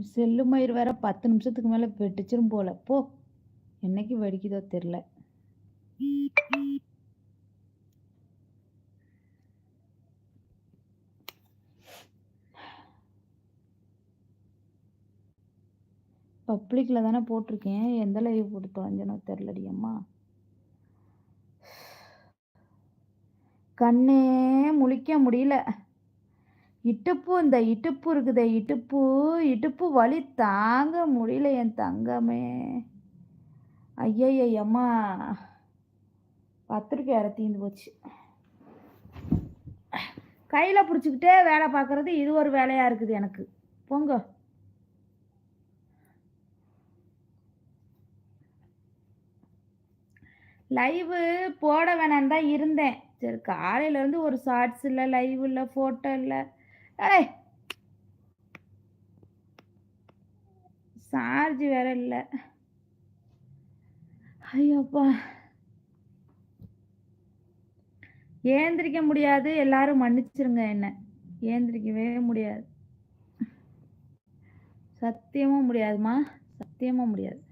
Cell மயிர் வேற பத்து நிமிஷத்துக்கு மேல வெட்டிச்சிரும் போல. போ. என்னைக்கு வெடிக்குதோ தெரில. பப்ளிக்கில் தானே போட்டிருக்கேன். எந்த லைவ் போட்டு தொலைஞ்சனோ தெரிலடி அம்மா. கண்ணே முழிக்க முடியல. இட்டுப்பு இந்த இடுப்பு இருக்குதே இட்டுப்பு இடுப்பு வலி தாங்க முடியல என் தங்கமே. ஐயையம்மா பத்திரிக்கை அரை தீந்து போச்சு. கையில் பிடிச்சிக்கிட்டே வேலை பார்க்குறது இது ஒரு வேலையாக இருக்குது எனக்கு. போங்க. லைவு போட வேணான்னு தான் இருந்தேன். சரி காலையிலேருந்து ஒரு ஷார்ட்ஸ் இல்லை லைவ் இல்லை ஃபோட்டோ இல்லை அடே சார்ஜ் வேற இல்லை. ஐயோப்பா. ஏந்திரிக்க முடியாது எல்லாரும் மன்னிச்சிருங்க என்ன. ஏந்திரிக்கவே முடியாது. சத்தியமும் முடியாதுமா. சத்தியமும் முடியாது.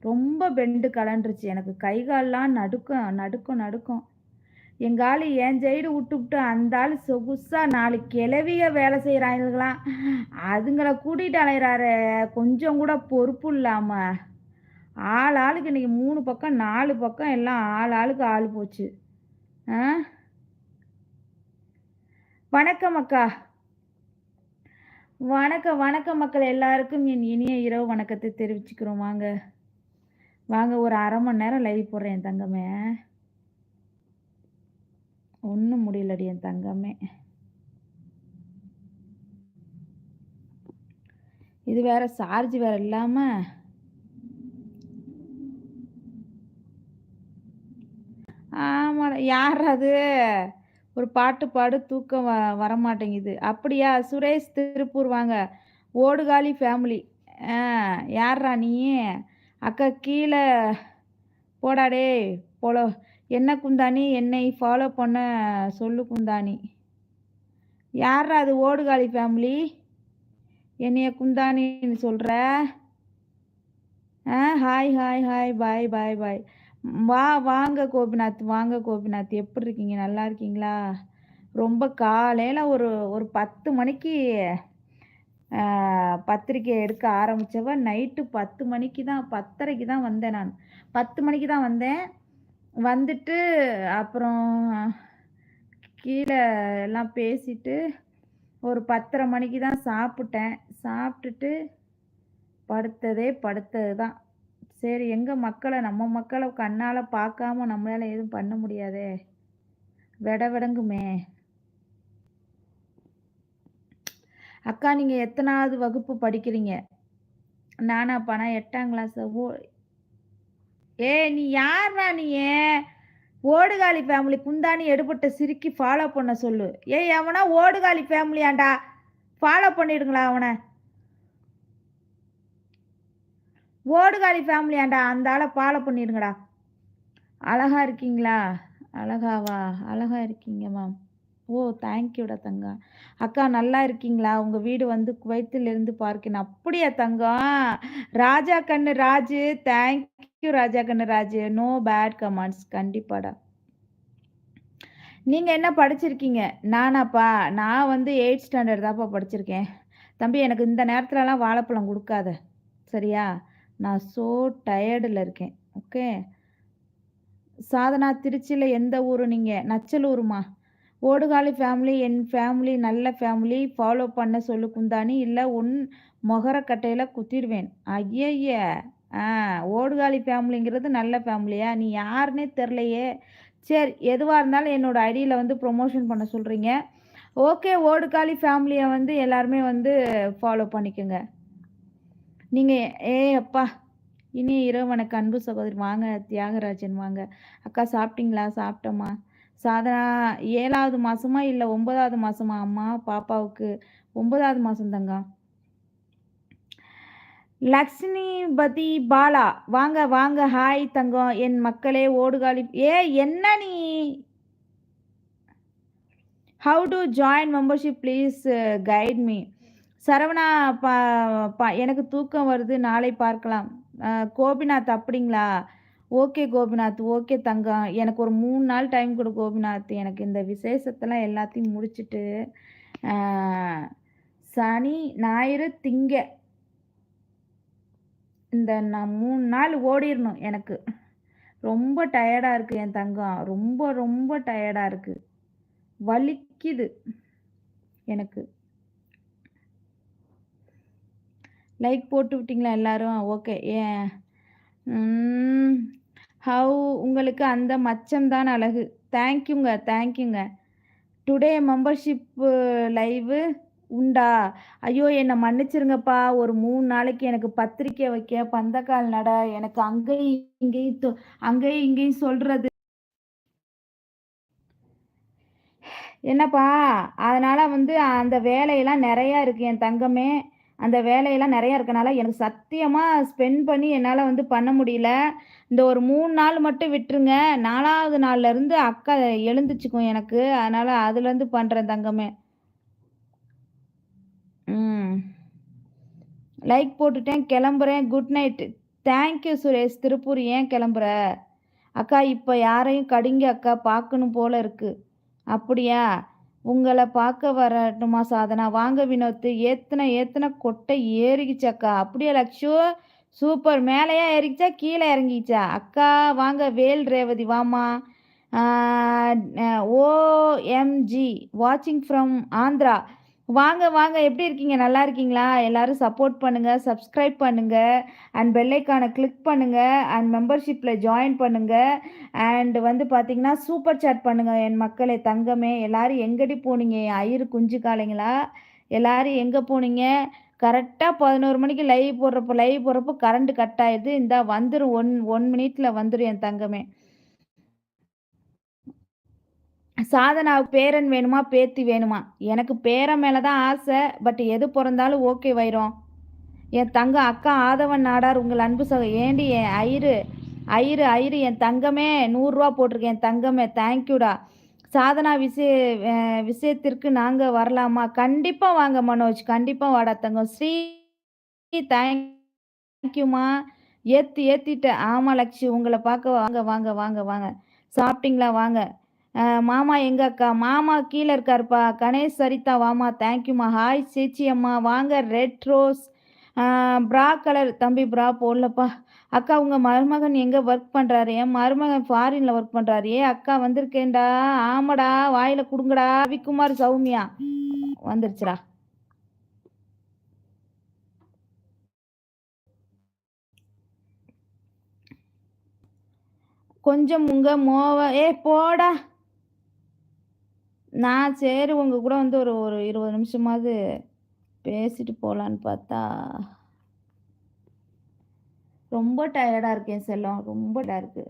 ரொம்ப பெண்டு கலண்டுருச்சு எனக்கு. கை கால்லாம் நடுக்கம் நடுக்கம் நடுக்கம். எங்கள் ஆள் என் சைடு விட்டுவிட்டு அந்த ஆள் சொகுசா நாலு கிளவிய வேலை செய்கிறாங்களாம் அதுங்களை கூட்டிகிட்டு அலைகிறாரு கொஞ்சம் கூட பொறுப்பு இல்லாமல் ஆள் ஆளுக்கு இன்றைக்கி மூணு பக்கம் நாலு பக்கம் எல்லாம் ஆள் ஆளுக்கு ஆள் போச்சு. ஆ? வணக்கம் அக்கா. வணக்கம் வணக்கம் மக்கள் எல்லாருக்கும் என் இனிய இரவு வணக்கத்தை தெரிவிச்சுக்கிறோம். வாங்க. வாங்க ஒரு அரை மணி நேரம் லைவ் போடுறேன் தங்கமே. ஒன்றும் முடியலடி என் தங்கமே. இது வேற சார்ஜ் வேற இல்லாம. ஆமாடா யார் அது? ஒரு பாட்டு பாடு தூக்கம் வ வரமாட்டேங்குது. அப்படியா? சுரேஷ் திருப்பூர் வாங்க. ஓடுகாலி ஃபேமிலி ஆ யார்ரா நீ? அக்கா கீழே போடாடே போலோ. என்ன குந்தாணி? என்னை ஃபாலோ பண்ண சொல்லு குந்தாணி. யார் அது ஓடுகாலி ஃபேமிலி என்னைய குந்தாணின்னு சொல்கிற ஆ hi hi hi bye bye bye வா வாங்க கோபிநாத் வாங்க கோபிநாத். எப்படி இருக்கீங்க? நல்லா இருக்கீங்களா? ரொம்ப காலையில் ஒரு ஒரு பத்து மணிக்கு பத்திரிக்கை எடுக்க ஆரம்பித்தவ நைட்டு பத்து மணிக்கு தான் பத்தரைக்கு தான் வந்தேன் நான். பத்து மணிக்கு தான் வந்தேன். வந்துட்டு அப்புறம் கீழே எல்லாம் பேசிட்டு ஒரு பத்தரை மணிக்கு தான் சாப்பிட்டேன். சாப்பிட்டுட்டு படுத்ததே படுத்தது தான். சரி எங்கள் மக்களை? நம்ம மக்களை கண்ணால் பார்க்காம நம்மளால் எதுவும் பண்ண முடியாதே. விட விடங்குமே. அக்கா நீங்கள் எத்தனாவது வகுப்பு படிக்கிறீங்க? நானாப்பா பணம் எட்டாம் கிளாஸ் ஓ ஏ நீ யாரா நீ? ஓடுகாலி ஃபேமிலி குந்தாணி எடுபட்ட சிரிக்கி ஃபாலோ பண்ண சொல்லு. ஏய் அவனா ஓடுகாலி ஃபேமிலியாண்டா ஃபாலோ பண்ணிடுங்களா அவனை? ஓடுகாலி ஃபேமிலியாண்டா அந்த ஆளை ஃபாலோ பண்ணிடுங்கடா. அழகா இருக்கீங்களா? அழகாவா? அழகா இருக்கீங்க மேம் ஓ தேங்க்யூடா தங்கம் அக்கா நல்லா இருக்கீங்களா? உங்கள் வீடு வந்து குவைத்திலிருந்து பார்க்கணும் அப்படியா தங்கம் ராஜா கண்ணு ராஜு. தேங்க்யூ ராஜா கண்ணு ராஜு. நோ பேட் கமெண்ட்ஸ் கண்டிப்பாடா. நீங்கள் என்ன படிச்சிருக்கீங்க? நானாப்பா? நான் வந்து எயிட் ஸ்டாண்டர்ட் தான்ப்பா படிச்சிருக்கேன். தம்பி எனக்கு இந்த நேரத்துலலாம் வாழைப்பழம் கொடுக்காத. சரியா? நான் ஸோ டயர்டில் இருக்கேன். ஓகே சாதனா திருச்சியில் எந்த ஊர் நீங்கள் நச்சலூருமா? ஓடுகாலி ஃபேமிலி என் ஃபேமிலி நல்ல ஃபேமிலி ஃபாலோ பண்ண சொல்லு குந்தாணி. இல்லை உன் மொகரக்கட்டையில் குத்திடுவேன். ஐயய்ய. ஆ ஓடுகாலி ஃபேமிலிங்கிறது நல்ல ஃபேமிலியா நீ யாருன்னே தெரிலையே சரி எதுவாக இருந்தாலும் என்னோடய ஐடியில் வந்து ப்ரொமோஷன் பண்ண சொல்கிறீங்க ஓகே ஓடுகாலி ஃபேமிலியை வந்து எல்லாருமே வந்து ஃபாலோ பண்ணிக்கோங்க. நீங்கள் ஏ அப்பா இனி இரவு வணக்க அன்பு சகோதரி வாங்க தியாகராஜன் வாங்க. அக்கா சாப்பிட்டீங்களா? சாப்பிட்டோமா சாதனா ஏழாவது மாதமா இல்லை ஒன்பதாவது மாதமா அம்மா பாப்பாவுக்கு ஒன்பதாவது மாதம் தங்க லக்ஷ்மிபதி பாலா வாங்க வாங்க ஹாய் தங்கம் என் மக்களே ஓடுகாலி ஏ என்ன நீ how to join membership please guide me Saravana பா எனக்கு தூக்கம் வருது நாளை பார்க்கலாம். கோபிநாத் அப்படிங்களா? ஓகே கோபிநாத். ஓகே தங்கம். எனக்கு ஒரு மூணு நாள் டைம் கொடு கோபிநாத். எனக்கு இந்த விசேஷத்தலாம் எல்லாத்தையும் முடிச்சுட்டு, சனி, ஞாயிறு, திங்க இந்த நான் மூணு நாள் ஓடிரணும் எனக்கு. ரொம்ப டயர்டாக இருக்குது என் தங்கம். ரொம்ப, ரொம்ப டயர்டாக இருக்குது வலிக்குது. எனக்கு. லைக் போட்டு விட்டீங்களா எல்லாரும்? ஓகே. ஏன் ம். உங்களுக்கு அந்த மச்சம் தான் அழகு. தேங்க்யூங்க, தேங்க்யூங்க. டுடே மெம்பர்ஷிப் லைவு உண்டா? ஐயோ! என்னை மன்னிச்சிருங்கப்பா. ஒரு மூணு நாளைக்கு எனக்கு பத்திரிக்கை வைக்க, பந்தக்கால் நட, எனக்கு அங்கேயும் இங்கேயும் தொ அங்கேயும் இங்கேயும் சொல்றது. என்னப்பா, அதனால வந்து அந்த வேலையெல்லாம் நிறையா இருக்கு என் தங்கமே. அந்த வேலையெல்லாம் நிறையா இருக்கனால, எனக்கு சத்தியமா ஸ்பெண்ட் பண்ணி என்னால வந்து பண்ண முடியல. இந்த ஒரு மூணு நாள் மட்டும் விட்டுருங்க. நாலாவது நாள்ல இருந்து அக்கா எழுந்துச்சுக்கும் எனக்கு. அதனால அதுலேருந்து பண்றேன் தங்கமே. ம். லைக் போட்டுட்டேன். கிளம்புறேன் good night. Thank you Suresh. Tiruppur ஏன் கிளம்புற அக்கா இப்போ யாரையும் கடிங்க அக்கா பார்க்கணும் போல இருக்கு. அப்படியா? உங்களை பார்க்க வரட்டுமா சாதனா? வாங்க வினோத்து ஏத்தனை ஏத்தனை கொட்டை ஏறிக்கிச்சு அக்கா. அப்படியா லக்ஷு? சூப்பர். மேலேயா ஏறிக்கிச்சா? கீழே இறங்கிச்சா அக்கா வாங்க வேல் ரேவதி வாமா ஓஎம்ஜி வாட்சிங் ஃப்ரம் ஆந்திரா. வாங்க வாங்க. எப்படி இருக்கீங்க? நல்லா இருக்கீங்களா? எல்லாரும் சப்போர்ட் பண்ணுங்க. சப்ஸ்கிரைப் பண்ணுங்க. அண்ட் பெல் கிளிக் பண்ணுங்க. அண்ட் மெம்பர்ஷிப்ல ஜாயின் பண்ணுங்க. அண்ட் வந்து பாத்தீங்கன்னா, சூப்பர் சாட் பண்ணுங்க என் மக்களே, தங்கமே. எல்லாரும் எங்கடி போனீங்க? என் ஐயரு குஞ்சு காலைங்களா எல்லாரும் எங்க போனீங்க? கரெக்டாக பதினோரு மணிக்கு லைவ் போடுறப்போ லைவ் போடுறப்போ கரண்ட் கட் ஆயிடுது. இந்தா வந்துடும் ஒன் ஒன் மினிட்ல வந்துடும் என் தங்கமே. சாதனாவுக்கு பேரன் வேணுமா? பேத்தி வேணுமா? எனக்கு பேரன் மேலே தான் ஆசை. பட் எது பிறந்தாலும் ஓகே வைரம். என் தங்க அக்கா ஆதவன் நாடார் உங்கள் அன்பு சக ஏண்டி என் ஐயரு ஐயரு ஐரு என் தங்கமே நூறுரூவா போட்டிருக்கேன் என் தங்கமே. தேங்க்யூடா. சாதனா விஷய விஷயத்திற்கு நாங்கள் வரலாமா? கண்டிப்பாக வாங்க மனோஜ். கண்டிப்பாக வாடா தங்கம். ஸ்ரீ தேங்க்யூமா ஏற்றி ஏற்றிட்டேன் ஆமாம் லக்ஷு. உங்களை பார்க்க வாங்க வாங்க வாங்க வாங்க. சாப்பிட்டீங்களா? வாங்க. மாமா எங்க அக்கா? மாமா கீழே இருக்காருப்பா. கணேஷ் சரிதா வாமா தேங்க்யூம்மா. ஹாய் சேச்சி அம்மா. வாங்க ரெட் ரோஸ். ப்ரா கலர் தம்பி ப்ரா போடலப்பா. அக்கா உங்க மருமகன் எங்கே ஒர்க் பண்றாரு? என் மருமகன் ஃபாரினில் ஒர்க் பண்றாரு. ஏ அக்கா வந்திருக்கேன்டா. ஆமாடா. வாயில கொடுங்கடா ரவிக்குமார் சௌமியா. வந்துருச்சுடா. கொஞ்சம் உங்க மோவ ஏய் போடா. நான் சரி உங்க கூட வந்து ஒரு ஒரு 20 நிமிஷமாவது பேசிட்டு போகலான்னு பார்த்தா ரொம்ப டயர்டாக இருக்கேன் செல்லம். ரொம்ப டயர்டா இருக்கு.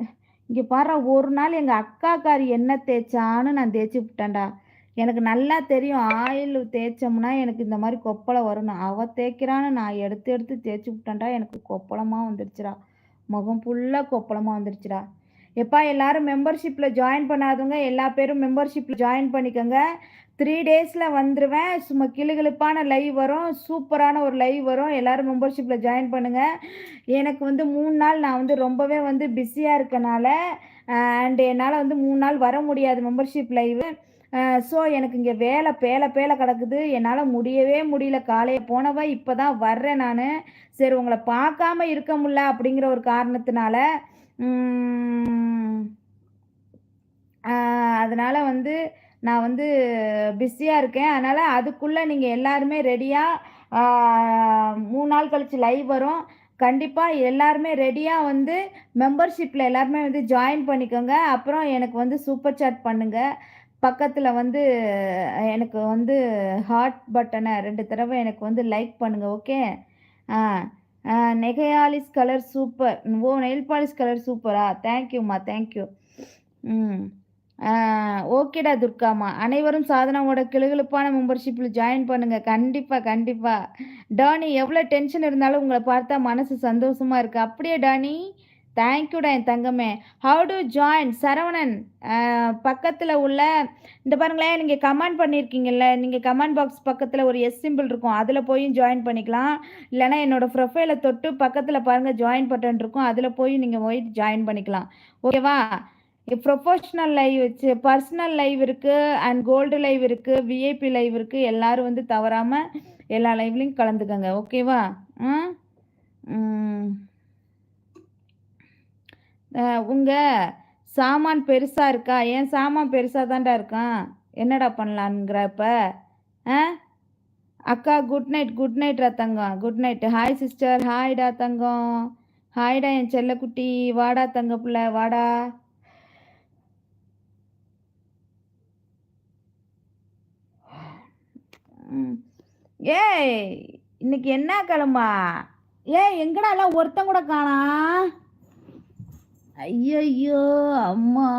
இங்கே பாரு ஒரு நாள் எங்கள் அக்காக்காரி என்ன தேய்ச்சான்னு நான் தேய்ச்சி விட்டேன்டா எனக்கு நல்லா தெரியும் ஆயில் தேய்ச்சோம்னா எனக்கு இந்த மாதிரி கொப்பளம் வரும்னு. அவ தேய்க்கிறான்னு நான் எடுத்து எடுத்து தேய்ச்சு விட்டேன்டா எனக்கு கொப்பளமாக வந்துருச்சுடா. முகம் ஃபுல்லாக கொப்பளமாக வந்துருச்சுடா. எப்பா எல்லாரும் மெம்பர்ஷிப்பில் ஜாயின் பண்ணாதவங்க எல்லா பேரும் மெம்பர்ஷிப்பில் ஜாயின் பண்ணிக்கோங்க. த்ரீ டேஸில் வந்துடுவேன் சும்மா கிளுகிளுப்பான லைவ் வரும். சூப்பரான ஒரு லைவ் வரும். எல்லாரும் மெம்பர்ஷிப்பில் ஜாயின் பண்ணுங்கள் எனக்கு வந்து மூணு நாள் நான் வந்து ரொம்பவே வந்து பிஸியாக இருக்கனால, அண்ட் என்னால் வந்து மூணு நாள் வர முடியாது மெம்பர்ஷிப் லைவு. ஸோ எனக்கு இங்கே வேலை பேலை பேலை கிடக்குது. என்னால் முடியவே முடியல. காலையில் போனவ இப்போ தான் வர்றேன் நான் சரி உங்களை பார்க்காம இருக்க முடில அப்படிங்கிற ஒரு காரணத்தினால, அதனால் வந்து நான் வந்து பிஸியாக இருக்கேன். அதனால் அதுக்குள்ளே நீங்கள் எல்லாருமே ரெடியாக மூணு நாள் கழித்து லைவ் வரும். கண்டிப்பாக எல்லாருமே ரெடியாக வந்து மெம்பர்ஷிப்பில் எல்லாருமே வந்து ஜாயின் பண்ணிக்கோங்க. அப்புறம் எனக்கு வந்து சூப்பர் சாட் பண்ணுங்கள் பக்கத்தில் வந்து எனக்கு வந்து ஹார்ட் பட்டனை ரெண்டு தடவை எனக்கு வந்து லைக் பண்ணுங்கள் ஓகே. ஆ நெகையாலிஸ் கலர் சூப்பர். ஓ! நெயில் பாலிஷ் கலர் சூப்பரா? தேங்க்யூம்மா. Thank you. ம். ஓகேடா துர்காம்மா. அனைவரும் சாதனாவோட கிளுகிழப்பான மெம்பர்ஷிப்பில் ஜாயின் பண்ணுங்க. கண்டிப்பாக கண்டிப்பாக டானி எவ்வளோ டென்ஷன் இருந்தாலும் உங்களை பார்த்தா மனசு சந்தோஷமா இருக்கு. அப்படியே டானி? தேங்க்யூடா என் தங்கமே. ஹவு டு ஜாயின் சரவணன் பக்கத்தில் உள்ள இந்த பாருங்களேன் நீங்கள் கமெண்ட் பண்ணியிருக்கீங்கல்ல நீங்கள் கமெண்ட் பாக்ஸ் பக்கத்தில் ஒரு எஸ் சிம்பிள் இருக்கும் அதில் போய் ஜாயின் பண்ணிக்கலாம். இல்லைனா என்னோடய ப்ரொஃபைலை தொட்டு பக்கத்தில் பாருங்கள் ஜாயின் பட்டன் இருக்கும் அதில் போய் நீங்கள் போய் ஜாயின் பண்ணிக்கலாம். ஓகேவா ப்ரொஃபஷ்னல் லைவ் வச்சு பர்சனல் லைவ் இருக்குது அண்ட் கோல்டு லைவ் இருக்குது விஐபி லைவ் இருக்குது எல்லோரும் வந்து தவறாமல் எல்லா லைவ்லையும் கலந்துக்கங்க. ஓகேவா உங்கள் சாமான் பெருசாக இருக்கா? ஏன் சாமான் பெருசாக தான்டா இருக்கான். என்னடா பண்ணலான்ங்கிறப்ப ஆ அக்கா குட் நைட் குட் நைட்ரா தங்கம். குட் நைட் ஹாய் சிஸ்டர் ஹாய்டா தங்கம். ஹாய்டா என் செல்லக்குட்டி. வாடா தங்க பிள்ளை. வாடா. ஏய் இன்னைக்கு என்ன கிழமா? ஏ எங்கடா எல்லாம் ஒருத்தன் கூட காணா? ஐயையோ அம்மா.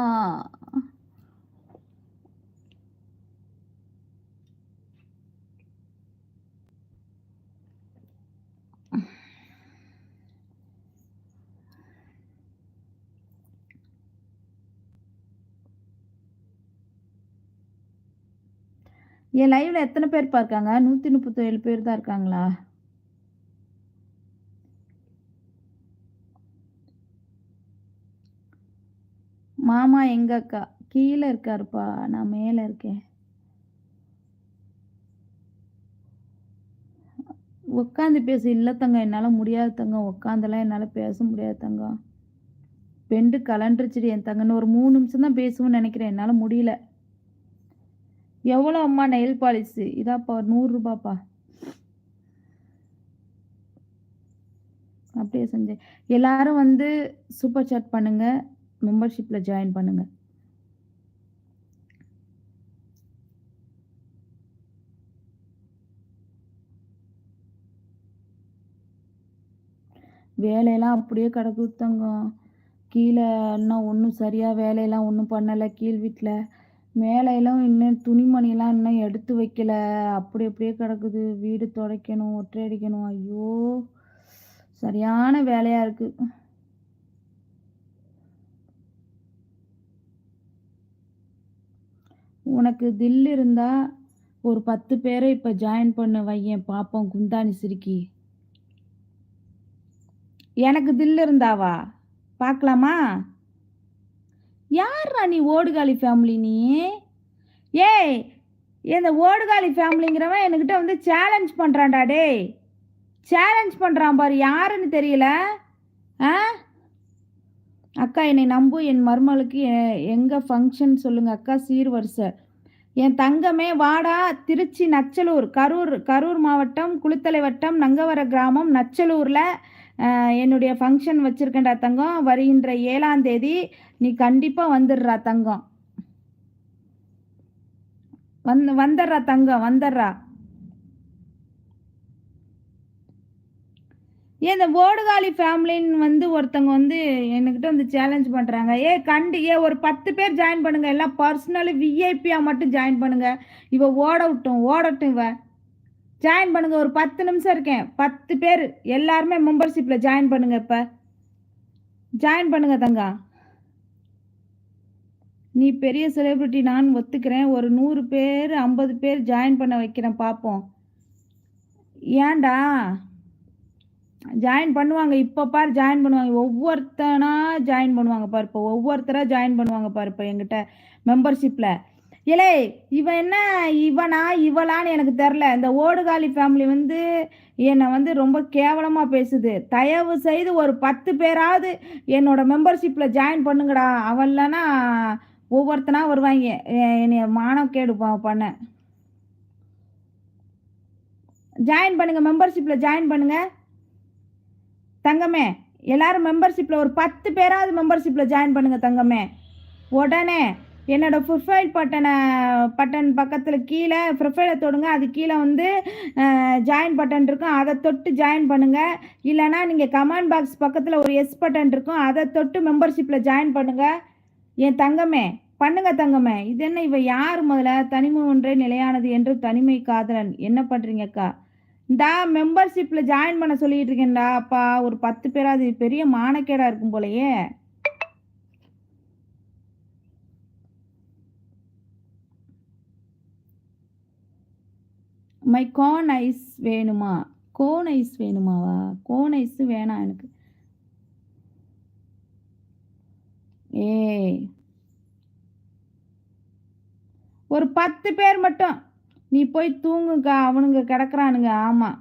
என் லைவ்ல எத்தனை பேர் பார்க்காங்க நூற்றி முப்பத்தேழு பேர் தான் இருக்காங்களா? மாமா எங்க அக்கா? கீழே இருக்காருப்பா. நான் மேலே இருக்கேன். உட்காந்து பேச. இல்லை தங்க என்னால் முடியாது தங்க. உட்காந்துலாம் என்னால் பேச முடியாது தங்கம் பெண்டு கலண்டுருச்சுடி என் தங்கன்னு ஒரு மூணு நிமிஷம் தான் பேசுவோம்னு நினைக்கிறேன். என்னால் முடியல. எவ்வளோ அம்மா நெயில் பாலிஷு இதாப்பா நூறுரூபாப்பா அப்படியே செஞ்சேன். எல்லாரும் வந்து சூப்பர் சாட் பண்ணுங்கள் மெம்பர்ஷிப்பில் ஜாயின் பண்ணுங்க. வேலையெல்லாம் அப்படியே கிடக்குது தங்கம் கீழே இன்னும் ஒன்றும் சரியாக வேலையெல்லாம் ஒன்றும் பண்ணலை கீழ் வீட்டில் மேலையெல்லாம் இன்னும் துணிமணிலாம் இன்னும் எடுத்து வைக்கல. அப்படி அப்படியே கிடக்குது. வீடு துடைக்கணும் ஒற்றை அடிக்கணும். ஐயோ சரியான வேலையாக இருக்குது உனக்கு தில் இருந்தா ஒரு பத்து பேரை இப்போ ஜாயின் பண்ண வையன். பார்ப்போம் குந்தாணி சிரிக்கி. எனக்கு தில் இருந்தாவா? பார்க்கலாமா யாரா நீ ஓடுகாலி ஃபேமிலி நீ? ஏய் இந்த ஓடுகாலி ஃபேமிலிங்கிறவன் என்கிட்ட வந்து சேலஞ்ச் பண்ணுறான்டா டே சேலஞ்ச் பண்ணுறான் பாரு யாருன்னு தெரியல? ஆ? அக்கா என்னை நம்பு. என் மருமகளுக்கு எங்கே ஃபங்க்ஷன் சொல்லுங்கள் அக்கா சீர்வரிசை. என் தங்கமே வாடா திருச்சி நச்சலூர். கரூர் கரூர் மாவட்டம் குளித்தலை வட்டம் நங்கவர கிராமம் நச்சலூரில் என்னுடைய ஃபங்க்ஷன் வச்சுருக்கேன்டா தங்கம். வருகின்ற ஏழாம் தேதி நீ கண்டிப்பாக வந்துடுறா தங்கம். வந்து வந்துடுறா தங்கம் வந்துடுறா ஏன் இந்த ஓடுகாலி ஃபேமிலின்னு வந்து ஒருத்தவங்க வந்து என்கிட்ட வந்து சேலஞ்ச் பண்ணுறாங்க ஏ கண்டு ஏ ஒரு பத்து பேர் ஜாயின் பண்ணுங்க. எல்லாம் பர்சனலி விஐபியாக மட்டும் ஜாயின் பண்ணுங்க. இவ ஓட விட்டும் ஓடட்டும் இவ. ஜாயின் பண்ணுங்க ஒரு பத்து நிமிஷம் இருக்கேன். பத்து பேர் எல்லாருமே மெம்பர்ஷிப்பில் ஜாயின் பண்ணுங்க இப்போ. ஜாயின் பண்ணுங்க தங்கா. நீ பெரிய செலிபிரிட்டி நான் ஒத்துக்கிறேன். ஒரு நூறு பேர் ஐம்பது பேர் ஜாயின் பண்ண வைக்கிறேன் பார்ப்போம் ஏன்டா? ஜாயின் பண்ணுவாங்க. இப்போ பார் ஜாயின் பண்ணுவாங்க. ஒவ்வொருத்தனா ஜாயின் பண்ணுவாங்க பார் இப்போ. ஒவ்வொருத்தராக ஜாயின் பண்ணுவாங்க பார் இப்போ எங்கிட்ட மெம்பர்ஷிப்பில் இலே இவன் என்ன இவனா இவளான்னு எனக்கு தெரில. இந்த ஓடுகாலி ஃபேமிலி வந்து என்னை வந்து ரொம்ப கேவலமாக பேசுது. தயவு செய்து ஒரு பத்து பேராவது என்னோட மெம்பர்ஷிப்பில் ஜாயின் பண்ணுங்கடா. அவன்லனா ஒவ்வொருத்தனா வருவாங்க. என்னைய மானம் கேடு பண்ண. ஜாயின் பண்ணுங்கள் மெம்பர்ஷிப்பில் ஜாயின் பண்ணுங்கள் தங்கமே எல்லாரும் மெம்பர்ஷிப்பில் ஒரு பத்து பேராவது மெம்பர்ஷிப்பில் ஜாயின் பண்ணுங்கள் தங்கமே. உடனே என்னோடய ப்ரொஃபைல் பட்டனை பட்டன் பக்கத்தில் கீழே ப்ரொஃபைலை தொடுங்க. அது கீழே வந்து ஜாயின் பட்டன் இருக்கும். அதை தொட்டு ஜாயின் பண்ணுங்கள் இல்லைனா நீங்கள் கமெண்ட் பாக்ஸ் பக்கத்தில் ஒரு எஸ் பட்டன் இருக்கும். அதை தொட்டு மெம்பர்ஷிப்பில் ஜாயின் பண்ணுங்கள் என் தங்கமே பண்ணுங்க தங்கமே. இது என்ன இவ யார் முதல்ல? தனிமை ஒன்றே நிலையானது என்று தனிமை காதலன். என்ன பண்ணுறீங்கக்கா இந்தா மெம்பர்ஷிப்ல ஜாயின் பண்ண சொல்லிட்டு இருக்கேன்டா அப்பா. ஒரு பத்து பேராது பெரிய மானக்கேடா இருக்கும் போலயே. மை கோன் ஐஸ் வேணுமா? கோன் ஐஸ் வேணுமாவா? கோன் ஐஸ் வேணாம் எனக்கு. ஏய். ஒரு பத்து பேர் மட்டும். நீ போய் தூங்குக்கா அவனுங்க கிடக்குறானுங்க. ஆமாம்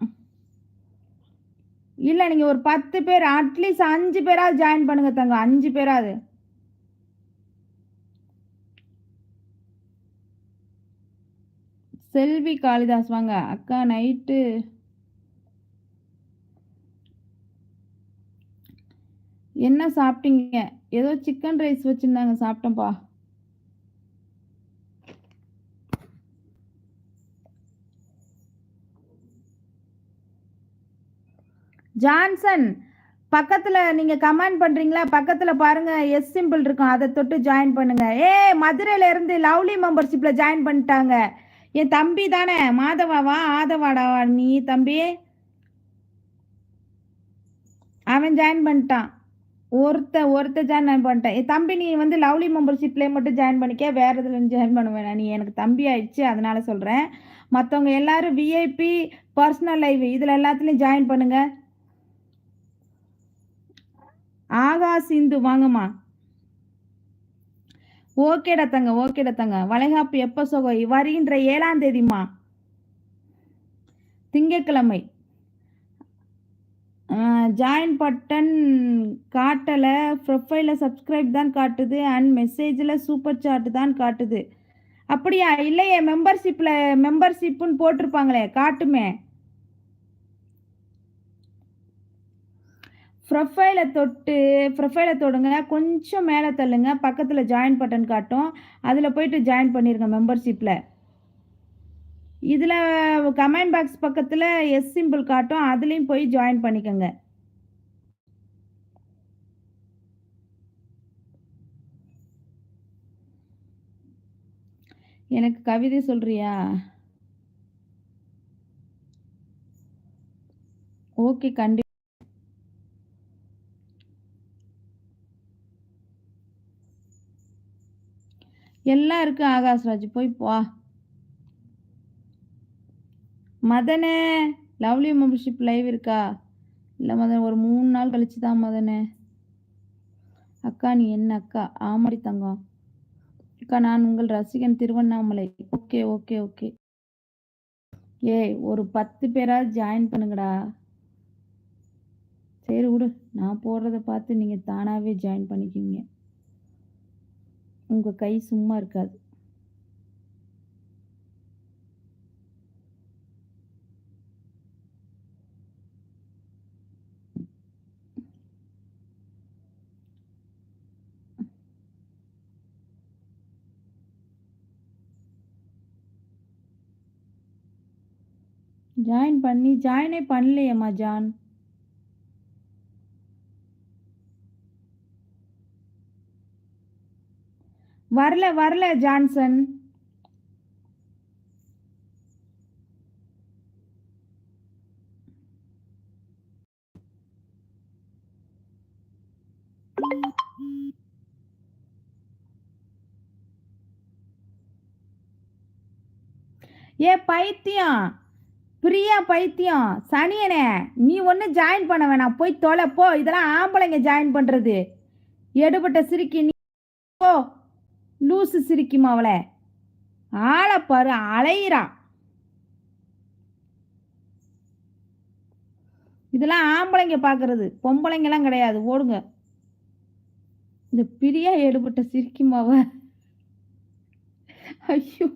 இல்லை நீங்கள் ஒரு பத்து பேர் அட்லீஸ்ட் அஞ்சு பேராவது ஜாயின் பண்ணுங்க தங்க. அஞ்சு பேராவது. செல்வி காளிதாஸ் வாங்க. அக்கா நைட்டு என்ன சாப்பிட்டீங்க? ஏதோ சிக்கன் ரைஸ் வச்சுருந்தாங்க சாப்பிட்டேன்ப்பா ஜான்சன் பக்கத்தில் நீங்கள் கமெண்ட் பண்ணுறீங்களா பக்கத்தில் பாருங்கள் எஸ் சிம்பிள் இருக்கும். அதை தொட்டு ஜாயின் பண்ணுங்கள் ஏ மதுரையிலேருந்து லவ்லி மெம்பர்ஷிப்பில் ஜாயின் பண்ணிட்டாங்க. என் தம்பி தானே? மாதவாவா? ஆதவாடாவா நீ தம்பி? அவன் ஜாயின் பண்ணிட்டான். ஒருத்த ஒருத்த ஜாயின் பண்ணிட்டேன். என் தம்பி நீ வந்து லவ்லி மெம்பர்ஷிப்லேயே மட்டும் ஜாயின் பண்ணிக்க. வேறு இதில் ஜாயின் பண்ண வேணாம் நீ எனக்கு தம்பி ஆயிடுச்சு அதனால சொல்கிறேன் மற்றவங்க எல்லாரும் விஐபி பர்சனல் லைவ் இதில் எல்லாத்துலேயும் ஜாயின் பண்ணுங்கள் ஆகா சிந்து வாங்கம்மா. ஓகேடா தங்க ஓகேடா தங்க. வளைகாப்பு எப்போ சொகை வருகின்ற ஏழாம் தேதிம்மா. திங்கட்கிழமை. ஜாயின் பட்டன் காட்டலை. ப்ரொஃபைலில் சப்ஸ்கிரைப் தான் காட்டுது. அண்ட் மெசேஜில் சூப்பர் சாட் தான் காட்டுது. அப்படியா? இல்லையே மெம்பர்ஷிப்பில் மெம்பர்ஷிப்புன்னு போட்டிருப்பாங்களே காட்டுமே. ப்ரொஃபைலை தொட்டு ப்ரொஃபைலை தொடுங்க. கொஞ்சம் மேலே தள்ளுங்க. பக்கத்தில் ஜாயின் பட்டன் காட்டும். அதில் போயிட்டு ஜாயின் பண்ணிடுங்க மெம்பர்ஷிப்பில் இதில் கமெண்ட் பாக்ஸ் பக்கத்தில் எஸ் சிம்பிள் காட்டும். அதுலேயும் போய் ஜாயின் பண்ணிக்கோங்க. எனக்கு கவிதை சொல்றியா? ஓகே கண்டி எல்லாம் இருக்கு ஆகாஷ்ராஜ். போய் போ. மதனே லவ்லி மெம்பர்ஷிப் லைவ் இருக்கா? இல்லை மதன் ஒரு மூணு நாள் கழிச்சு தான் மதனே. அக்கா நீ என்ன அக்கா? ஆமாடி தங்கம். அக்கா நான் உங்கள் ரசிகன் திருவண்ணாமலை. Okay okay okay. ஏய் ஒரு பத்து பேராவது ஜாயின் பண்ணுங்கடா. சரி விடு. நான் போடுறத பார்த்து நீங்கள் தானாகவே ஜாயின் பண்ணிக்கிங்க உங்கள் கை சும்மா இருக்காது. ஜாயின் பண்ணி ஜாயினே பண்ணலையேம்மா ஜான் வரல வரல ஜான்சன். ஏ பைத்தியம். பிரியா பைத்தியம். சனியனே நீ ஒன்று ஜாயின் பண்ண வேணாம். போய் தொலை போ. இதெல்லாம் ஆம்பளைங்க ஜாயின் பண்ணுறது எடுபட்ட சிரிக்கி நீ லூசு சிரிக்குமா அவளை. ஆளை பாரு அலையிறா. இதெல்லாம் ஆம்பளைங்க பார்க்கறது பொம்பளைங்கெல்லாம் கிடையாது. ஓடுங்க. இந்த பிரியா எடுபட்ட சிரிக்குமாவ ஐயோ.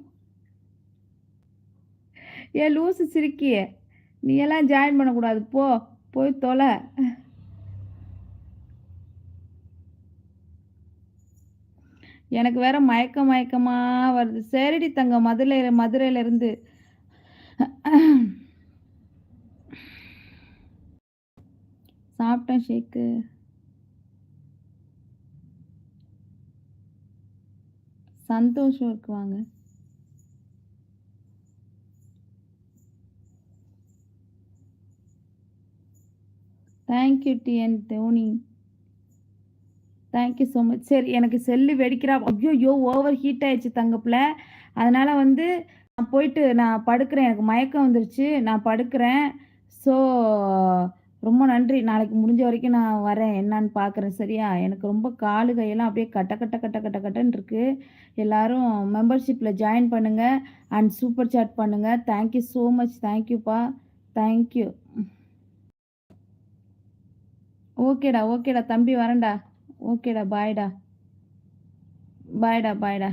ஏ லூசு சிரிக்கிய. நீ எல்லாம் ஜாயின் பண்ணக்கூடாது. போ போய் தொலை. எனக்கு வேற மயக்க மயக்கமா வருது. சரிடி தங்க மதுரையில மதுரையில இருந்து சாப்பிட்டேன் ஷேக்கு சந்தோஷம் இருக்கு வாங்க. Thank you DN Dhoni thank you so much சரி எனக்கு செல்லு வெடிக்கிறா. ஐயோ ஓவர் ஹீட் ஆயிடுச்சு தங்கப்பில். அதனால் வந்து நான் போயிட்டு நான் படுக்கிறேன். எனக்கு மயக்கம் வந்துருச்சு. நான் படுக்கிறேன். ஸோ ரொம்ப நன்றி. நாளைக்கு முடிஞ்ச வரைக்கும் நான் வரேன். என்னன்னு பார்க்குறேன் சரியா? எனக்கு ரொம்ப காலு கையெல்லாம் அப்படியே கட்ட கட்ட கட்ட கட்ட கட்டன்னு இருக்குது எல்லாரும் மெம்பர்ஷிப்பில் ஜாயின் பண்ணுங்கள் அண்ட் சூப்பர் சாட் பண்ணுங்கள் தேங்க்யூ ஸோ மச் தேங்க்யூப்பா தேங்க்யூ ஓகேடா ஓகேடா தம்பி வரேன்டா. ஓகேடா பாய்டா பாய்டா பாய்டா